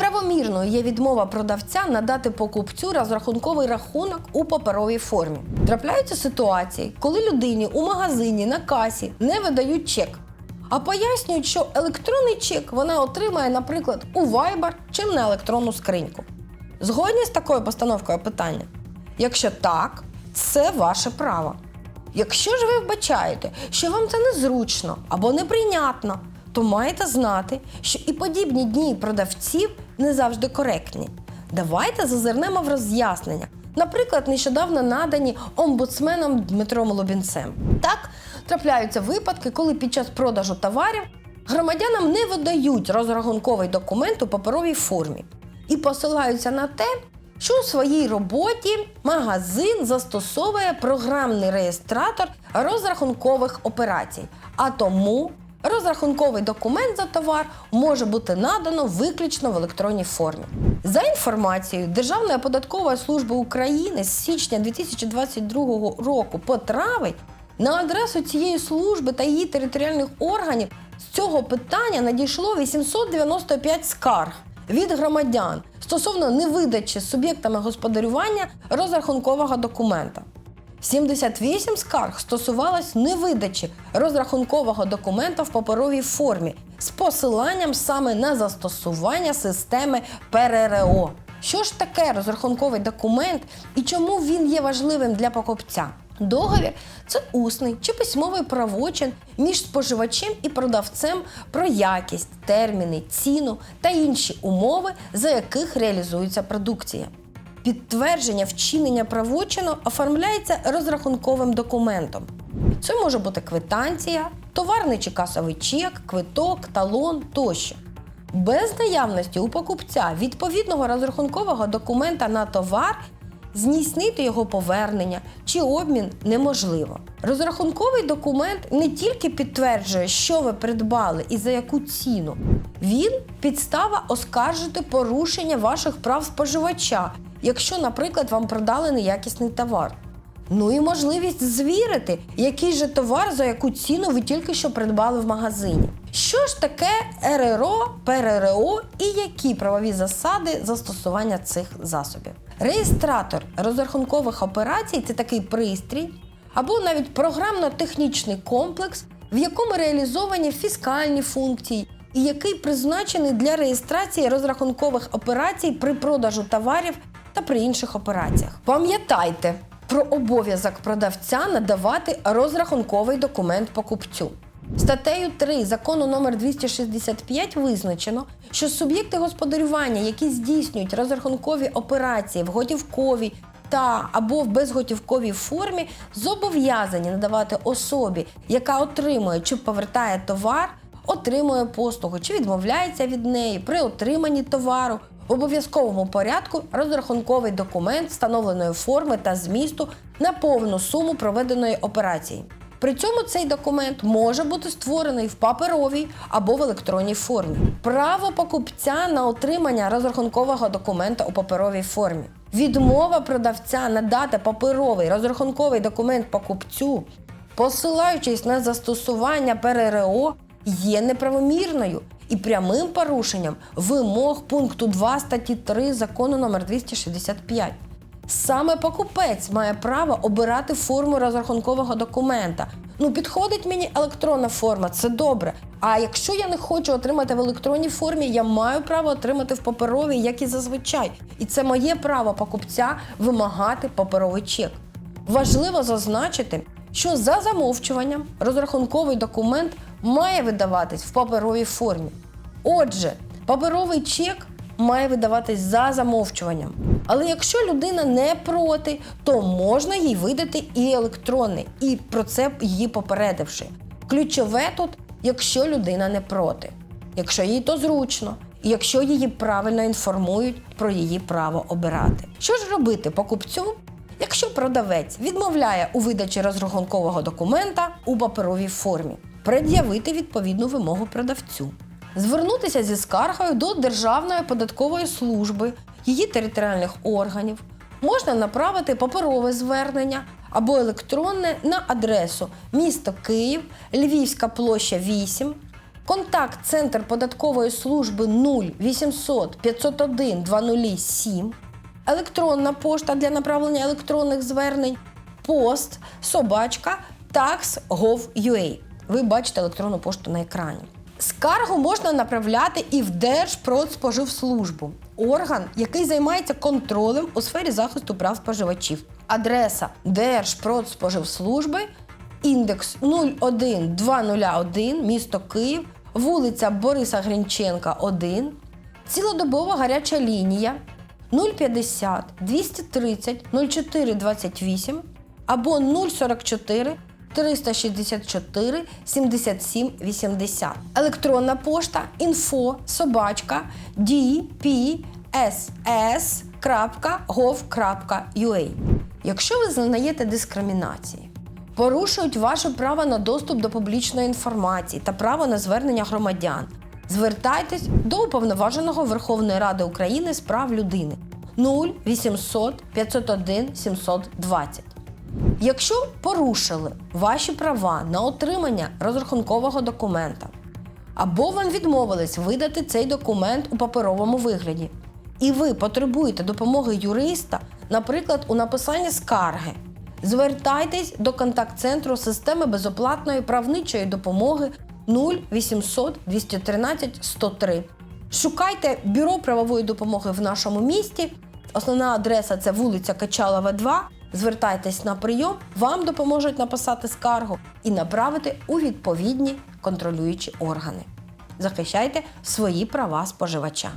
Неправомірною є відмова продавця надати покупцю розрахунковий рахунок у паперовій формі. Трапляються ситуації, коли людині у магазині на касі не видають чек, а пояснюють, що електронний чек вона отримає, наприклад, у Viber чи на електронну скриньку. Згодні з такою постановкою питання? Якщо так, це ваше право. Якщо ж ви вбачаєте, що вам це незручно або неприйнятно, то маєте знати, що і подібні дні продавців не завжди коректні. Давайте зазирнемо в роз'яснення, наприклад, нещодавно надані омбудсменом Дмитром Лобінцем. Так трапляються випадки, коли під час продажу товарів громадянам не видають розрахунковий документ у паперовій формі і посилаються на те, що у своїй роботі магазин застосовує програмний реєстратор розрахункових операцій, а тому розрахунковий документ за товар може бути надано виключно в електронній формі. За інформацією Державної податкової служби України з січня 2022 року по травень на адресу цієї служби та її територіальних органів з цього питання надійшло 895 скарг від громадян стосовно невидачі суб'єктами господарювання розрахункового документа. 78 скарг стосувалось невидачі розрахункового документа в паперовій формі з посиланням саме на застосування системи ПРРО. Що ж таке розрахунковий документ і чому він є важливим для покупця? Договір це усний чи письмовий правочин між споживачем і продавцем про якість, терміни, ціну та інші умови, за яких реалізується продукція. Підтвердження вчинення правочину оформляється розрахунковим документом. Це може бути квитанція, товарний чи касовий чек, квиток, талон тощо. Без наявності у покупця відповідного розрахункового документа на товар здійснити його повернення чи обмін неможливо. Розрахунковий документ не тільки підтверджує, що ви придбали і за яку ціну, він підстава оскаржити порушення ваших прав споживача, якщо, наприклад, вам продали неякісний товар. Ну і можливість звірити, який же товар за яку ціну ви тільки що придбали в магазині. Що ж таке РРО, ПРРО і які правові засади застосування цих засобів? Реєстратор розрахункових операцій це такий пристрій або навіть програмно-технічний комплекс, в якому реалізовані фіскальні функції і який призначений для реєстрації розрахункових операцій при продажу товарів та при інших операціях. Пам'ятайте про обов'язок продавця надавати розрахунковий документ покупцю. Статтею 3 закону номер 265 визначено, що суб'єкти господарювання, які здійснюють розрахункові операції в готівковій та або в безготівковій формі, зобов'язані надавати особі, яка отримує чи повертає товар, отримує послугу чи відмовляється від неї при отриманні товару в обов'язковому порядку розрахунковий документ встановленої форми та змісту на повну суму проведеної операції. При цьому цей документ може бути створений в паперовій або в електронній формі. Право покупця на отримання розрахункового документа у паперовій формі. Відмова продавця надати паперовий розрахунковий документ покупцю, посилаючись на застосування ПРРО, є неправомірною і прямим порушенням вимог пункту 2 статті 3 закону номер 265. Саме покупець має право обирати форму розрахункового документа. Ну, підходить мені електронна форма, це добре. А якщо я не хочу отримати в електронній формі, я маю право отримати в паперовій, як і зазвичай. І це моє право покупця вимагати паперовий чек. Важливо зазначити, що за замовчуванням розрахунковий документ має видаватись в паперовій формі. Отже, паперовий чек має видаватись за замовчуванням. Але якщо людина не проти, то можна їй видати і електронний, і про це її попередивши. Ключове тут, якщо людина не проти, якщо їй то зручно, і якщо її правильно інформують про її право обирати. Що ж робити покупцю, якщо продавець відмовляє у видачі розрахункового документа у паперовій формі? Пред'явити відповідну вимогу продавцю звернутися зі скаргою до Державної податкової служби, її територіальних органів. Можна направити паперове звернення або електронне на адресу місто Київ, Львівська площа 8, Контакт-центр податкової служби 0800 501 207, електронна пошта для направлення електронних звернень, пост, собачка, tax.gov.ua. Ви бачите електронну пошту на екрані. Скаргу можна направляти і в Держпродспоживслужбу, орган, який займається контролем у сфері захисту прав споживачів. Адреса Держпродспоживслужби, індекс 01201, місто Київ, вулиця Бориса Гринченка, 1, цілодобова гаряча лінія 050 230 04 28 або 044 364 77 80. Електронна пошта info собачка dpss.gov.ua. Якщо ви зазнаєте дискримінації, порушують ваше право на доступ до публічної інформації та право на звернення громадян, звертайтесь до уповноваженого Верховної Ради України з прав людини 0800 501 720. Якщо порушили ваші права на отримання розрахункового документа, або вам відмовились видати цей документ у паперовому вигляді, і ви потребуєте допомоги юриста, наприклад, у написанні скарги, звертайтесь до контакт-центру системи безоплатної правничої допомоги 0800 213 103. Шукайте бюро правової допомоги в нашому місті. Основна адреса це вулиця Качалова, 2. Звертайтесь на прийом, вам допоможуть написати скаргу і направити у відповідні контролюючі органи. Захищайте свої права споживача.